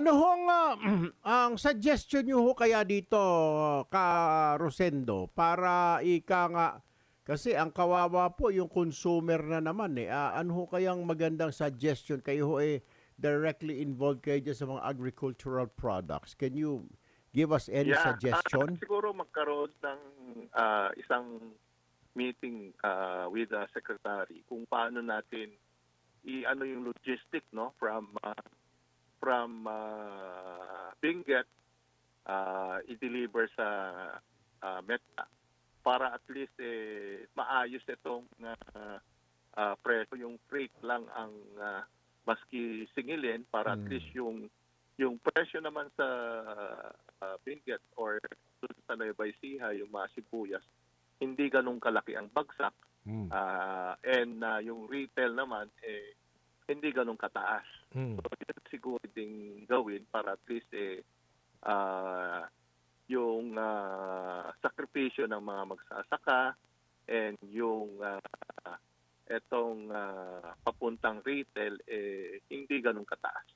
Ano hong ah, ang suggestion nyo ho kaya dito, ka Rosendo, para ika nga, kasi ang kawawa po yung consumer na naman eh. Ah, ano ho kayang magandang suggestion? Kayo ho eh directly involved kayo dyan sa mga agricultural products. Can you give us any ah, suggestion? siguro magkaroon ng ah, isang meeting ah, with the secretary kung paano natin i-ano yung logistic no from ah, from uh, Benguet uh, i-deliver sa uh, Meta para at least eh, maayos itong uh, uh, presyo yung freight lang ang uh, maski singilin para at Mm. least yung yung presyo naman sa uh, Benguet or sa Nueva Ecija yung mga sibuyas hindi ganun kalaki ang bagsak Mm. Ah, and ah, yung retail naman eh hindi ganun kataas. Mm. So yun siguro ding gawin para at least eh ah, yung ah, sakripisyo ng mga magsasaka and yung ah, etong ah, papuntang retail eh hindi ganun kataas.